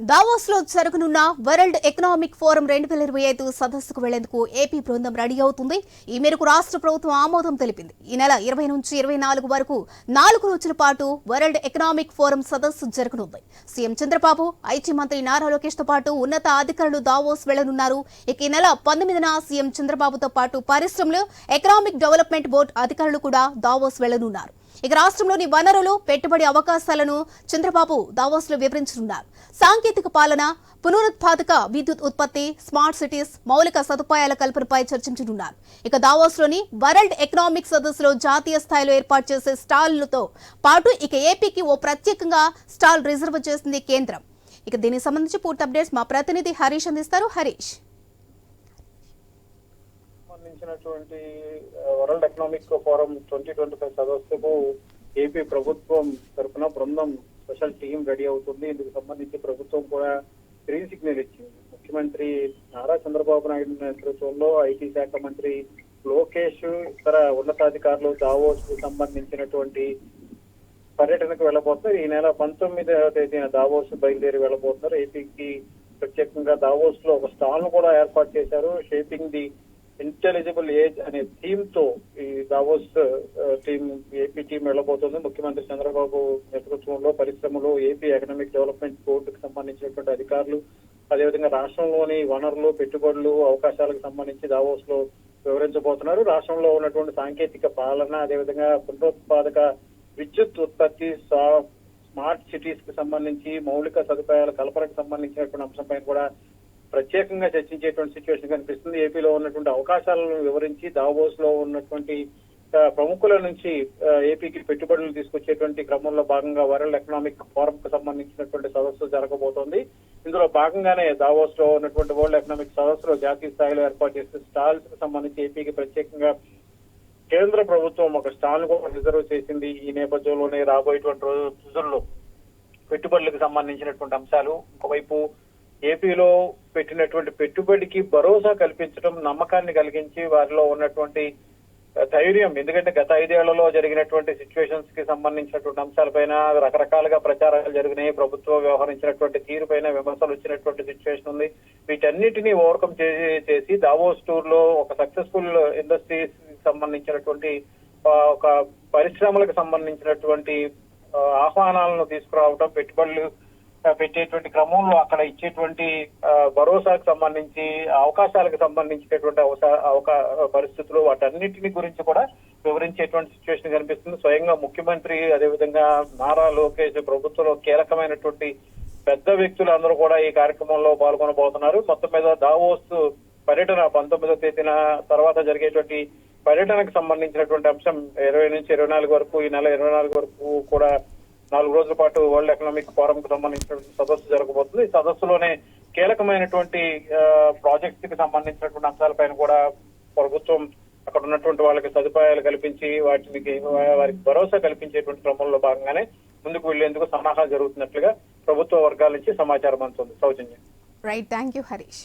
దావోస్లో జరగనున్న world economic forum రెండు వేల ఇరవై ఐదు సదస్సుకు వెళ్ళేందుకు ఏపీ బృందం రెడీ అవుతుంది. ఈ మేరకు రాష్ట్ర ప్రభుత్వం ఆమోదం తెలిపింది. ఈ నెల ఇరవై నుంచి ఇరవై నాలుగు వరకు నాలుగు రోజుల పాటు వరల్డ్ ఎకనామిక్ ఫోరం సదస్సు జరగనుంది. సీఎం చంద్రబాబు ఐటీ మంత్రి నారా లోకేష్తో పాటు ఉన్నత అధికారులు దావోస్ వెళ్ళనున్నారు. ఇక ఈ నెల పంతొమ్మిదిన సీఎం చంద్రబాబుతో పాటు పరిశ్రమలు ఎకనామిక్ డెవలప్మెంట్ బోర్డు అధికారులు కూడా దావోస్ వెళ్ళనున్నారు. ఇక రాష్ట్రంలోని వనరులు పెట్టుబడి అవకాశాలను చంద్రబాబు దావోస్లో వివరించనున్నారు. సాంకేతిక పాలన పునరుత్పాదక విద్యుత్ ఉత్పత్తి స్మార్ట్ సిటీస్ మౌలిక సదుపాయాల కల్పనపై చర్చించనున్నారు. ఇక దావోస్లోని వరల్డ్ ఎకనామిక్ సదస్సులో జాతీయ స్థాయిలో ఏర్పాటు చేసే స్టాళ్ళతో పాటు ఇక ఏపీకి ఓ ప్రత్యేకంగా స్టాల్ రిజర్వ్ చేసింది కేంద్రం. ఇక దీనికి సంబంధించి పూర్తి అప్డేట్స్ మా ప్రతినిధి హరీష్ అందిస్తారు. హరీష్. సంబంధించినటువంటి World Economic Forum twenty twenty five సదస్సుకు ఏపీ ప్రభుత్వం తరఫున బృందం స్పెషల్ టీం రెడీ అవుతుంది. ఇందుకు సంబంధించి ప్రభుత్వం కూడా గ్రీన్ సిగ్నల్ ఇచ్చింది. ముఖ్యమంత్రి నారా చంద్రబాబు నాయుడు నేతృత్వంలో ఐటీ శాఖ మంత్రి లోకేష్ ఇతర ఉన్నతాధికారులు దావోస్కు సంబంధించినటువంటి పర్యటనకు వెళ్ళబోతున్నారు. ఈ నెల పంతొమ్మిదవ తేదీన దావోస్ బయలుదేరి వెళ్ళబోతున్నారు. ఏపీకి ప్రత్యేకంగా దావోస్లో ఒక స్టాల్ను కూడా ఏర్పాటు చేశారు. షేపింగ్ ది ఇంటెలిజిబుల్ ఏజ్ అనే థీమ్తో ఈ దావోస్ టీమ్ ఏపీ టీం వెళ్ళబోతుంది. ముఖ్యమంత్రి చంద్రబాబు నేతృత్వంలో పరిశ్రమలు ఏపీ ఎకనామిక్ డెవలప్మెంట్ బోర్డుకు సంబంధించినటువంటి అధికారులు అదేవిధంగా రాష్ట్రంలోని వనరులు పెట్టుబడులు అవకాశాలకు సంబంధించి దావోస్లో వివరించబోతున్నారు. రాష్ట్రంలో ఉన్నటువంటి సాంకేతిక పాలన అదేవిధంగా పునరుత్పాదక విద్యుత్ ఉత్పత్తి సా- స్మార్ట్ సిటీస్కి సంబంధించి మౌలిక సదుపాయాల కల్పనకు సంబంధించినటువంటి అంశంపై కూడా ప్రత్యేకంగా చర్చించేటువంటి సిచ్యువేషన్ కనిపిస్తుంది. ఏపీలో ఉన్నటువంటి అవకాశాలను వివరించి దావోస్లో ఉన్నటువంటి ప్రముఖుల నుంచి ఏపీకి పెట్టుబడులు తీసుకొచ్చేటువంటి క్రమంలో భాగంగా వరల్డ్ ఎకనామిక్ ఫోరం కు సంబంధించినటువంటి సదస్సు జరగబోతోంది. ఇందులో భాగంగానే దావోస్లో ఉన్నటువంటి వరల్డ్ ఎకనామిక్ సదస్సులో జాతీయ స్థాయిలో ఏర్పాటు చేసిన స్టాల్స్కు సంబంధించి ఏపీకి ప్రత్యేకంగా కేంద్ర ప్రభుత్వం ఒక స్టాల్ కూడా రిజర్వ్ చేసింది. ఈ నేపథ్యంలోనే రాబోయేటువంటి రోజుల్లో పెట్టుబడులకు సంబంధించినటువంటి అంశాలు. ఒకవైపు ఏపీలో పెట్టినటువంటి పెట్టుబడికి భరోసా కల్పించడం నమ్మకాన్ని కలిగించి వారిలో ఉన్నటువంటి ధైర్యం. ఎందుకంటే గత ఐదేళ్ళలో జరిగినటువంటి సిచ్యువేషన్స్కి సంబంధించినటువంటి అంశాలపైన రకరకాలుగా ప్రచారాలు జరిగినాయి. ప్రభుత్వం వ్యవహరించినటువంటి తీరుపైన విమర్శలు వచ్చినటువంటి సిచ్యువేషన్ ఉంది. వీటన్నిటినీ ఓవర్కమ్ చేసి దావోస్ టూర్లో ఒక సక్సెస్ఫుల్ ఇండస్ట్రీస్ సంబంధించినటువంటి ఒక పరిశ్రమలకు సంబంధించినటువంటి ఆహ్వానాలను తీసుకురావడం పెట్టుబడులు పెట్టేటువంటి క్రమంలో అక్కడ ఇచ్చేటువంటి భరోసాకు సంబంధించి అవకాశాలకు సంబంధించినటువంటి అవకా పరిస్థితులు వాటన్నిటిని గురించి కూడా వివరించేటువంటి సిచ్యువేషన్ కనిపిస్తుంది. స్వయంగా ముఖ్యమంత్రి అదేవిధంగా నారా లోకేష్ ప్రభుత్వంలో కీలకమైనటువంటి పెద్ద వ్యక్తులు అందరూ కూడా ఈ కార్యక్రమంలో పాల్గొనబోతున్నారు. మొత్తం మీద దావోస్ పర్యటన పంతొమ్మిదో తేదీన తర్వాత జరిగేటువంటి పర్యటనకు సంబంధించినటువంటి అంశం ఇరవై నుంచి ఇరవై నాలుగు వరకు ఈ నెల ఇరవై నాలుగు వరకు కూడా నాలుగు రోజుల పాటు వరల్డ్ ఎకనామిక్ ఫోరం కు సంబంధించినటువంటి సదస్సు జరగబోతుంది. ఈ సదస్సులోనే కీలకమైనటువంటి ప్రాజెక్ట్స్కి సంబంధించినటువంటి అంశాలపైన కూడా ప్రభుత్వం అక్కడ ఉన్నటువంటి వాళ్ళకి సదుపాయాలు కల్పించి వాటికి వారికి భరోసా కల్పించేటువంటి క్రమంలో భాగంగానే ముందుకు వెళ్ళేందుకు సన్నాహాలు జరుగుతున్నట్లుగా ప్రభుత్వ వర్గాల నుంచి సమాచారం అందుతుంది. Soujanya. Right thank you Harish